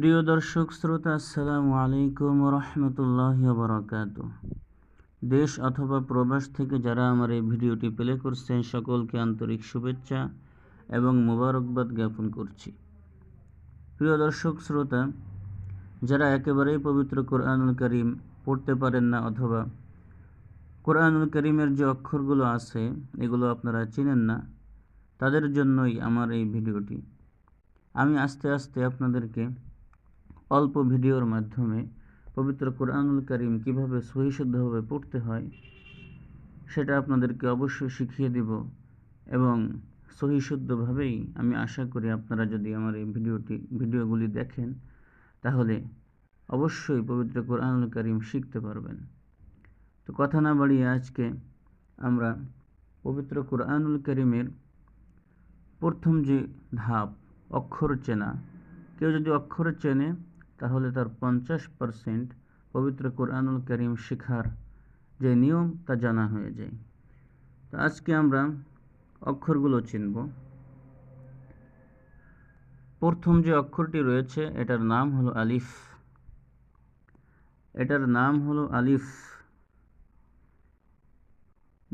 প্রিয় দর্শক, শ্রোতা, আসসালামু আলাইকুম রহমতুল্লাহ বরকাত দেশ অথবা প্রবাস থেকে যারা আমার এই ভিডিওটি প্লে করছেন, সকলকে আন্তরিক শুভেচ্ছা এবং মোবারকবাদ জ্ঞাপন করছি। প্রিয় দর্শক, শ্রোতা, যারা একেবারেই পবিত্র কোরআনুল করিম পড়তে পারেন না অথবা কোরআনুল করিমের যে অক্ষরগুলো আছে, এগুলো আপনারা চিনেন না, তাদের জন্যই আমার এই ভিডিওটি। আমি আস্তে আস্তে আপনাদেরকে অল্প ভিডিওর মাধ্যমে পবিত্র কোরআনুল করিম কীভাবে সহিশুদ্ধভাবে পড়তে হয়, সেটা আপনাদেরকে অবশ্যই শিখিয়ে দিব এবং সহিশুদ্ধভাবেই আমি আশা করি আপনারা যদি আমার এই ভিডিওটি, ভিডিওগুলি দেখেন, তাহলে অবশ্যই পবিত্র কোরআনুল করিম শিখতে পারবেন। তো কথা না বাড়িয়ে আজকে আমরা পবিত্র কোরআনুল করিমের প্রথম যে ধাপ, অক্ষর চেনা, কেউ যদি অক্ষর চেনে তাহলে তার পঞ্চাশ পারসেন্ট পবিত্র কোরআনুল করিম শিখার যে নিয়ম তা জানা হয়ে যায়। তো আজকে আমরা অক্ষরগুলো চিনব। প্রথম যে অক্ষরটি রয়েছে, এটার নাম হলো আলিফ। এটার নাম হলো আলিফ।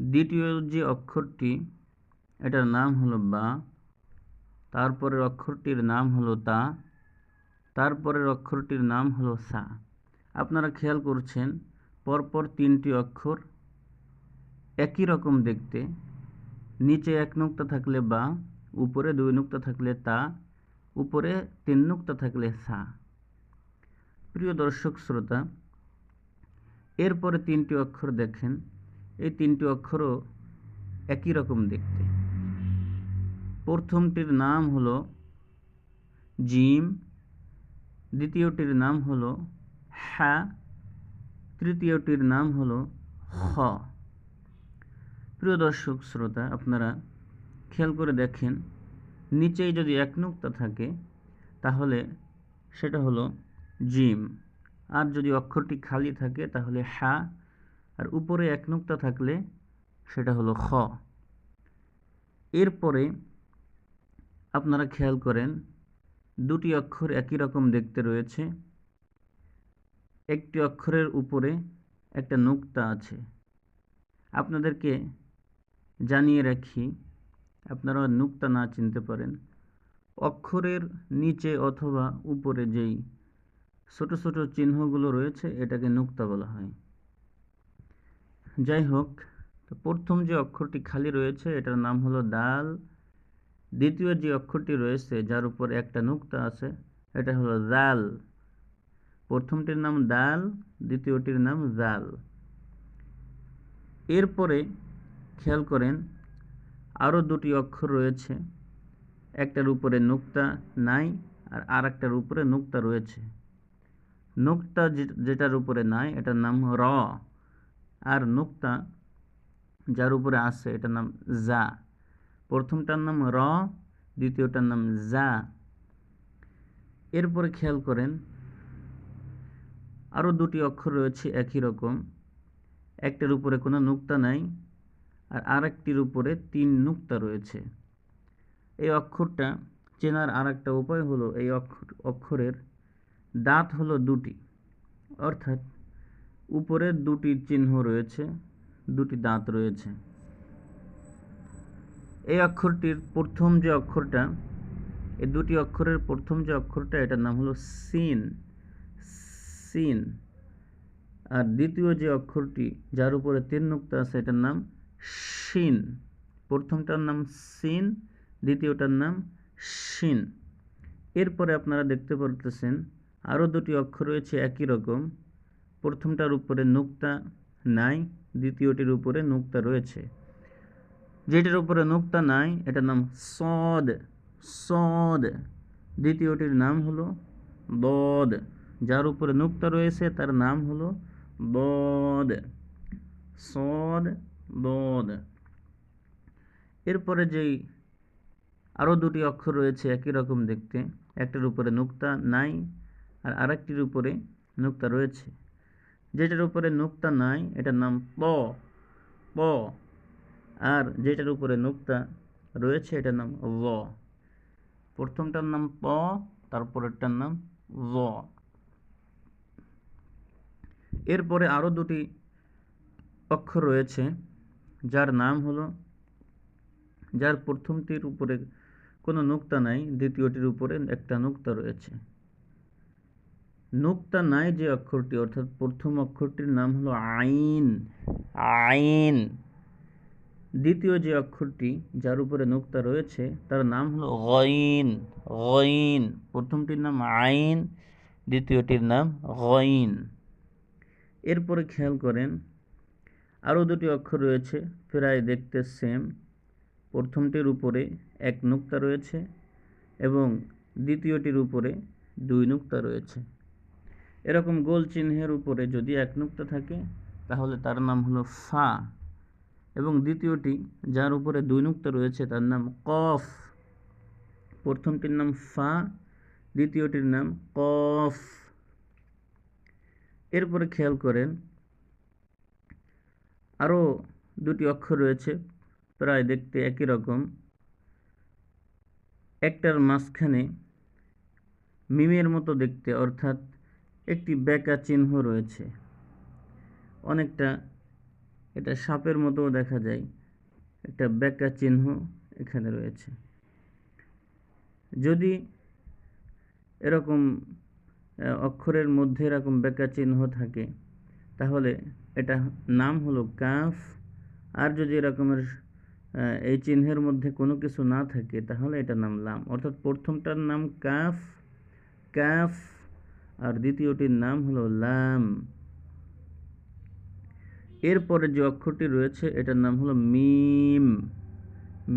দ্বিতীয় যে অক্ষরটি, এটার নাম হলো বা। তারপরের অক্ষরটির নাম হলো তা। তারপরের অক্ষরটির নাম হলো সা। আপনারা খেয়াল করছেন, পরপর তিনটি অক্ষর একই রকম দেখতে। নিচে এক নুক্তা থাকলে বা, উপরে দুই নুক্তা থাকলে তা, উপরে তিন নুক্তা থাকলে সা। প্রিয় দর্শক শ্রোতা, এরপরে তিনটি অক্ষর দেখেন। এই তিনটি অক্ষরও একই রকম দেখতে। প্রথমটির নাম হলো জিম দ্বিতীয়টির নাম হলো হ্যা, তৃতীয়টির নাম হলো হ প্রিয় দর্শক, শ্রোতা, আপনারা খেয়াল করে দেখেন, নিচেই যদি এক নুক্তা থাকে, তাহলে সেটা হলো জিম। আর যদি অক্ষরটি খালি থাকে, তাহলে হ্যা, আর উপরে এক নুক্তা থাকলে সেটা হলো খ। এরপরে আপনারা খেয়াল করেন দুটি অক্ষর একই রকম দেখতে রয়েছে। একটি অক্ষরের উপরে একটা নুক্তা আছে। আপনাদেরকে জানিয়ে রাখি, আপনারা নুক্তা না চিনতে পারেন। অক্ষরের নিচে অথবা উপরে যেই ছোট ছোট চিহ্নগুলো রয়েছে, এটাকে নুক্তা বলা হয়। যাই হোক প্রথম যে অক্ষরটি খালি রয়েছে, এটার নাম হলো দাল দ্বিতীয় যে অক্ষরটি রয়েছে, যার উপর একটা নুক্তা আছে, এটা হলো জাল। প্রথমটির নাম দাল, দ্বিতীয়টির নাম জাল। এরপরে খেয়াল করেন আরও দুটি অক্ষর রয়েছে, একটার উপরে নুক্তা নাই আর আর একটার উপরে নুক্তা রয়েছে। নুক্তা যেটার উপরে নাই, এটার নাম র। আর নুক্তা যার উপরে আছে, এটার নাম জা। প্রথমটার নাম র, দ্বিতীয়টার নাম জা এরপরে খেয়াল করেন আরও দুটি অক্ষর রয়েছে একই রকম। একটার উপরে কোনো নুক্তা নাই, আর আরেকটির উপরে তিন নুক্তা রয়েছে। এই অক্ষরটা চেনার আর একটা উপায় হলো এই অক্ষর, অক্ষরের দাঁত হলো দুটি, অর্থাৎ উপরে দুটি চিহ্ন রয়েছে, দুটি দাঁত রয়েছে। এই অক্ষরটির প্রথম যে অক্ষরটা, এই দুটি অক্ষরের প্রথম যে অক্ষরটা, এটার নাম হলো সিন সিন। আর দ্বিতীয় যে অক্ষরটি, যার উপরে তিন নুক্তা আছে, এটার নাম শিন। প্রথমটার নাম সিন, দ্বিতীয়টার নাম শিন। এরপরে আপনারা দেখতে পারতেছেন, আরও দুটি অক্ষর রয়েছে একই রকম। প্রথমটার উপরে নুক্তা নাই, দ্বিতীয়টির উপরে নুক্তা রয়েছে। যেটির উপরে নুক্তা নাই, এটার নাম সদ। সদ। দ্বিতীয়টির নাম হলো বদ যার উপরে নুক্তা রয়েছে, তার নাম হলো বদ সদ বদ এরপরে যেই আরও দুটি অক্ষর রয়েছে একই রকম দেখতে, একটার উপরে নুক্তা নাই আর আরেকটির উপরে নুক্তা রয়েছে। যেটার উপরে নুক্তা নাই, এটার নাম প প আর যেটার উপরে নুক্তা রয়েছে, এটার নাম ল প্রথমটার নাম প, তারপরেরটার নাম জ এরপরে আরও দুটি অক্ষর রয়েছে, যার নাম হলো, যার প্রথমটির উপরে কোনো নুক্তা নাই, দ্বিতীয়টির উপরে একটা নুক্তা রয়েছে। নুক্তা নাই যে অক্ষরটি, অর্থাৎ প্রথম অক্ষরটির নাম হলো আইন। আইন। দ্বিতীয় যে অক্ষরটি যার উপরে নুক্তা রয়েছে তার নাম হলো গইন গইন প্রথমটির নাম আইন দ্বিতীয়টির নাম গইন এরপরে খেয়াল করেন আরও দুটি অক্ষর রয়েছে প্রায় দেখতে সেম প্রথমটির উপরে এক নুক্তা রয়েছে এবং দ্বিতীয়টির উপরে দুই নুক্তা রয়েছে। এরকম গোল চিহ্নের উপরে যদি এক নুক্তা থাকে তাহলে তার নাম হলো ফা। এবং দ্বিতীয়টি, যার উপরে দুই নুক্তা রয়েছে, তার নাম কফ। প্রথমটির নাম ফা, দ্বিতীয়টির নাম কফ। এরপরে খেয়াল করেন, আরও দুটি অক্ষর রয়েছে, প্রায় দেখতে একই রকম। একটার মাঝখানে মিমের মতো দেখতে, অর্থাৎ একটি বেকা চিহ্ন রয়েছে। অনেকটা এটা সাপের মতোও দেখা যায়। একটা বেকা চিহ্ন এখানে রয়েছে। যদি এরকম অক্ষরের মধ্যে এরকম বেকা চিহ্ন থাকে, তাহলে এটা নাম হলো কাফ। আর যদি এরকমের এই চিহ্নের মধ্যে কোনো কিছু না থাকে, তাহলে এটা নাম লাম। অর্থাৎ প্রথমটার নাম কাফ কাফ, আর দ্বিতীয়টির নাম হলো লাম। এরপরে যে অক্ষরটি রয়েছে, এটার নাম হলো মিম।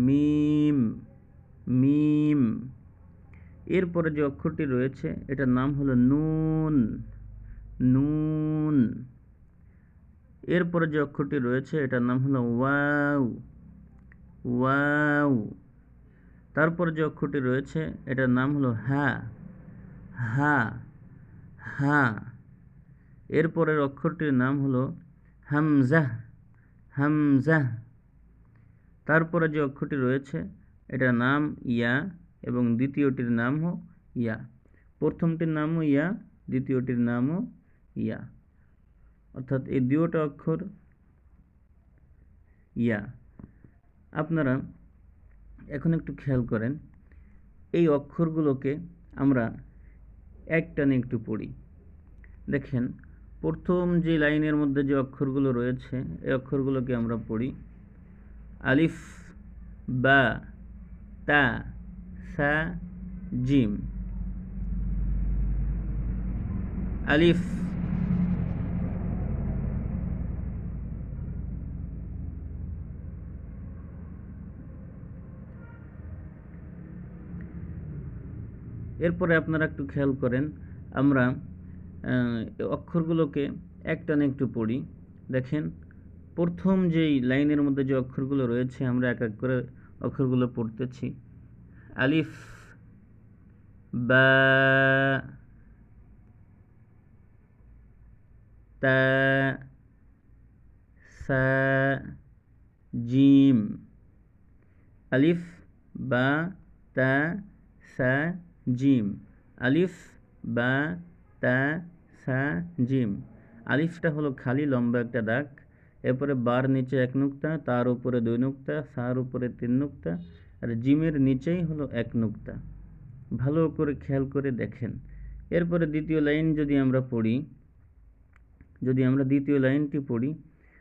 মিম মিম। এরপরে যে অক্ষরটি রয়েছে, এটার নাম হলো নুন নুন। এরপরে যে অক্ষরটি রয়েছে, এটার নাম হলো ওয়াউ ওয়াউ তারপরে যে অক্ষরটি রয়েছে, এটার নাম হলো হা হা হা। এরপরের অক্ষরটির নাম হলো হামজাহ হামজাহ তারপরে যে অক্ষরটি রয়েছে, এটার নাম ইয়া এবং দ্বিতীয়টির নামও ইয়া। প্রথমটির নামও ইয়া, দ্বিতীয়টির নামও ইয়া। অর্থাৎ এই দুটা অক্ষর ইয়া। আপনারা এখন একটু খেয়াল করেন, এই অক্ষরগুলোকে আমরা একটানে একটু পড়ি। দেখেন প্রথম যে লাইনের মধ্যে যে অক্ষরগুলো রয়েছে, এই অক্ষরগুলোকে আমরা পড়ি। আলিফ, বা, তা, সা, জিম। আলিফ, এরপরে আপনারা একটু খেয়াল করেন, আমরা অক্ষরগুলোকে একটানে একটু পড়ি। দেখেন, প্রথম যেই লাইনের মধ্যে যে অক্ষরগুলো রয়েছে, আমরা এক এক করে অক্ষরগুলো পড়তেছি। আলিফ, বা, তা, সা, জিম। আলিফ, বা, তা, সা, জিম। আলিফ, বা তা, সা, জিম। আলিফটা হলো খালি লম্বা একটা দাগ। এরপরে বার নিচে এক নুক্তা, তার উপরে দুই নুক্তা, সার উপরে তিন নুক্তা, আর জিমের নিচেই হলো এক নুক্তা। ভালো করে খেয়াল করে দেখেন। এরপরে দ্বিতীয় লাইন যদি আমরা পড়ি, যদি আমরা দ্বিতীয় লাইনটি পড়ি,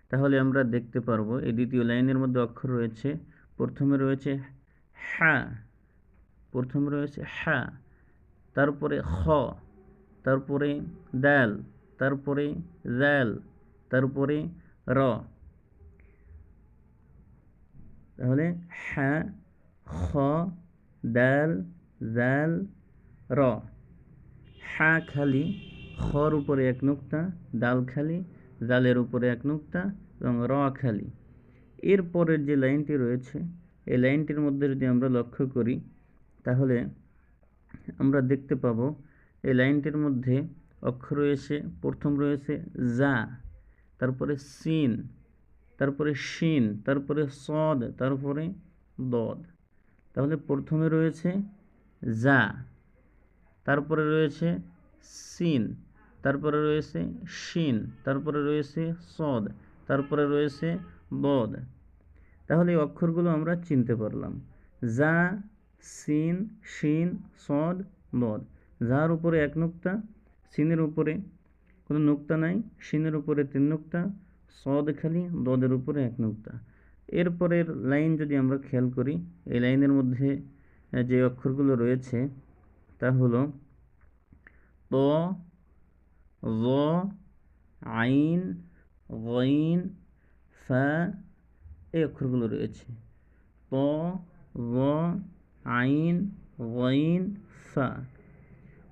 তাহলে আমরা দেখতে পারব, এই দ্বিতীয় লাইনের মধ্যে অক্ষর রয়েছে, প্রথমে রয়েছে হ্যাঁ প্রথমে রয়েছে হ্যাঁ তারপরে খ। তারপরে দাল, তারপরে জাল, তারপরে র। তাহলে হ্যাঁ খ, দাল, জাল, র। হ্যাঁ খালি, খর উপরে এক নুক্তা ডাল খালি, জালের উপরে এক নুক্তা এবং র খালি। এরপরের যে লাইনটি রয়েছে, এই লাইনটির মধ্যে যদি আমরা লক্ষ্য করি, তাহলে আমরা দেখতে পাবো এই লাইনটির মধ্যে অক্ষর রয়েছে, প্রথম রয়েছে জা তারপরে সিন, তারপরে শিন, তারপরে সদ, তারপরে দদ। তাহলে প্রথমে রয়েছে জা তারপরে রয়েছে সিন, তারপরে রয়েছে শিন, তারপরে রয়েছে সদ, তারপরে রয়েছে বদ তাহলে এই অক্ষরগুলো আমরা চিনতে পারলাম। যা, সিন, শিন, সদ বদ যার উপরে এক নুক্তা, সিনের উপরে কোনো নুক্তা নাই শিনের উপরে তিন নুক্তা, সদ খালি, দদের উপরে এক নুক্তা। এরপরের লাইন যদি আমরা খেয়াল করি, এই লাইনের মধ্যে যে অক্ষরগুলো রয়েছে, তা হলো ত আইন, গইন, ফা, এই অক্ষরগুলো রয়েছে। ত আইন, গইন, ফা।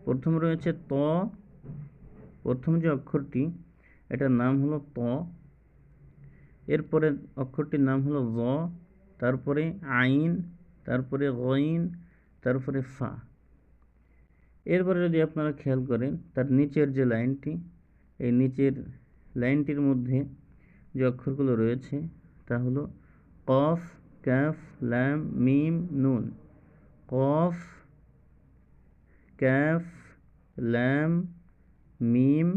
প্রথম রয়েছে ত। প্রথম যে অক্ষরটি, এটার নাম হলো ত। এরপরে অক্ষরটির নাম হলো জ, তারপরে আইন, তারপরে গইন, তারপরে ফা। এরপরে যদি আপনারা খেয়াল করেন, তার নিচের যে লাইনটি, এই নিচের লাইনটির মধ্যে যে অক্ষরগুলো রয়েছে, তা হলো কফ, ক্যাফ, ল্যাম, মিম, নুন। কফ ক্যাফ, ল্যাম, মিম,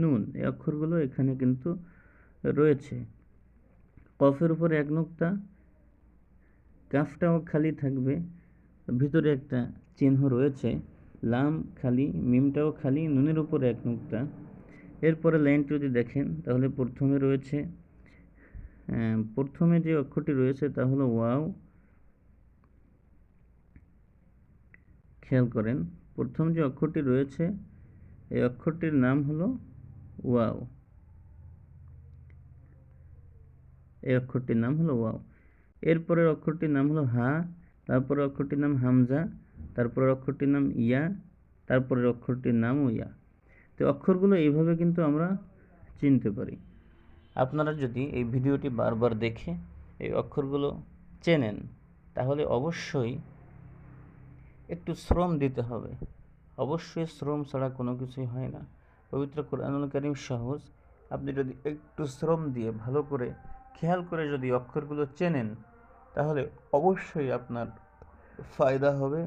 নুন এই অক্ষরগুলো এখানে কিন্তু রয়েছে। কফের উপরে এক নুক্তা কাফটাও খালি থাকবে, ভিতরে একটা চিহ্ন রয়েছে লাম খালি, মিমটাও খালি, নুনের উপরে এক নুক্তা। এরপরে লাইনটি যদি দেখেন, তাহলে প্রথমে রয়েছে প্রথমে যে অক্ষরটি রয়েছে তা হলো ওয়াও খেয়াল করেন, প্রথম যে অক্ষরটি রয়েছে, এই অক্ষরটির নাম হলো ওয়াও। এই অক্ষরটির নাম হলো ওয়াও। এরপরের অক্ষরটির নাম হলো হা, তারপরের অক্ষরটির নাম হামজা, তারপরের অক্ষরটির নাম ইয়া, তারপরের অক্ষরটির নামও ইয়া। তো অক্ষরগুলো এইভাবে কিন্তু আমরা চিনতে পারি। আপনারা যদি এই ভিডিওটি বারবার দেখে এই অক্ষরগুলো চেনেন, তাহলে অবশ্যই একটু শ্রম দিতে হবে। অবশ্যই শ্রম ছাড়া কোনো কিছুই হয় না। পবিত্র কোরআনুল করিম সহজ। আপনি যদি একটু শ্রম দিয়ে ভালো করে খেয়াল করে যদি অক্ষরগুলো চেনেন, তাহলে অবশ্যই আপনার ফায়দা হবে।